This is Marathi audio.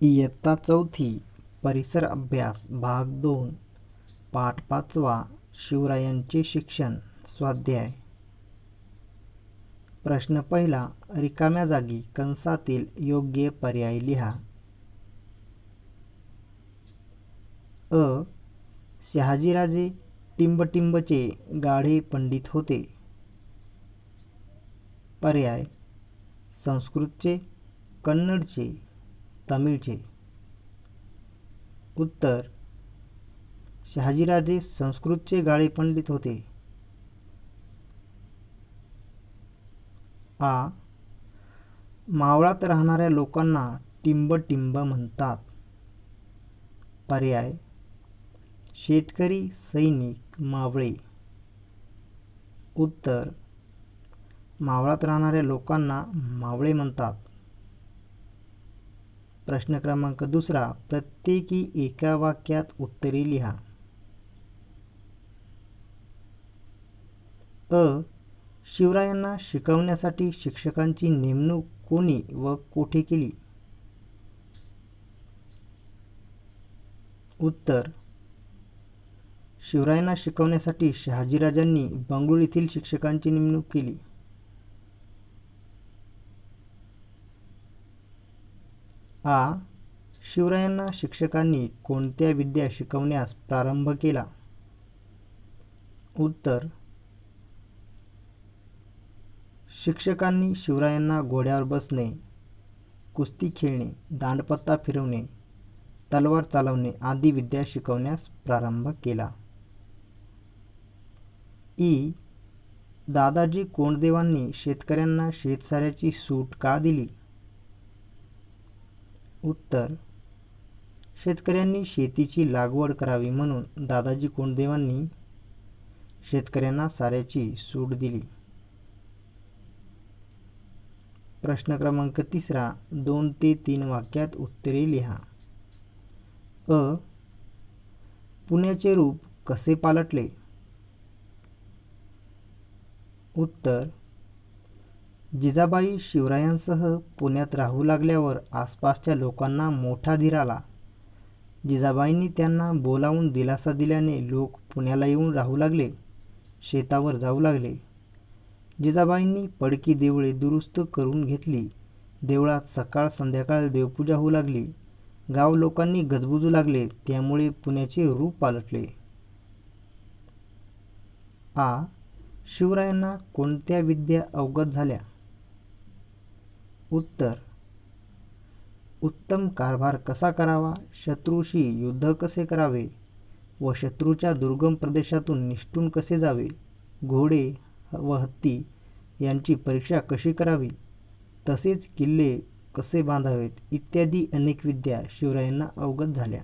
इयत्ता चौथी परिसर अभ्यास भाग दोन पाठ पाचवा शिवरायांचे शिक्षण स्वाध्याय. प्रश्न पहिला रिकाम्या जागी कंसातील योग्य पर्याय लिहा. अ. शहाजीराजे टिंबटिंबचे गाढे पंडित होते. पर्याय संस्कृतचे कन्नडचे तमिळचे. उत्तर शहाजीराजे संस्कृतचे गाळे पंडित होते. आ मावळात राहणाऱ्या लोकांना टिंब टिंब म्हणतात. पर्याय शेतकरी सैनिक मावळे. उत्तर मावळात राहणाऱ्या लोकांना मावळे म्हणतात. प्रश्न क्रमांक दुसरा प्रत्येकी एका वाक्यात उत्तरे लिहा. अ. शिवरायांना शिकवण्यासाठी शिक्षकांची नेमणूक कोणी व कोठे केली? उत्तर. शिवरायांना शिकवण्यासाठी शहाजीराजांनी बंगळूर येथील शिक्षकांची नेमणूक केली. आ शिवरायांना शिक्षकांनी कोणत्या विद्या शिकवण्यास प्रारंभ केला? उत्तर. शिक्षकांनी शिवरायांना घोड्यावर बसणे कुस्ती खेळणे दांडपत्ता फिरवणे तलवार चालवणे आदी विद्या शिकवण्यास प्रारंभ केला. ई. दादाजी कोंडदेवांनी शेतकऱ्यांना शेतसाऱ्याची सूट का दिली? उत्तर. शेतकऱ्यांनी शेतीची लागवड करावी म्हणून दादाजी कोंडदेवांनी शेतकऱ्यांना साऱ्याची सूट दिली. प्रश्न क्रमांक तिसरा दोन ते तीन वाक्यात उत्तरे लिहा. अ. पुण्याचे रूप कसे पालटले? उत्तर. जिजाबाई शिवरायांसह पुण्यात राहू लागल्यावर आसपासच्या लोकांना मोठा धीर आला. जिजाबाईंनी त्यांना बोलावून दिलासा दिल्याने लोक पुण्याला येऊन राहू लागले शेतावर जाऊ लागले. जिजाबाईंनी पडकी देवळे दुरुस्त करून घेतली. देवळात सकाळ संध्याकाळ देवपूजा होऊ लागली. गाव लोकांनी गजबजू लागले त्यामुळे पुण्याचे रूप पालटले. आ. शिवरायांना कोणत्या विद्या अवगत झाल्या? उत्तर. उत्तम कारभार कसा करावा? शत्रूशी युद्ध कसे करावे? व शत्रूच्या दुर्गम प्रदेशातून निष्ठून कसे जावे? घोडे व हत्ती यांची परीक्षा कशी करावी? तसेच किल्ले कसे बांधावेत? इत्यादी अनेक विद्या शिवरायांना अवगत झाल्या.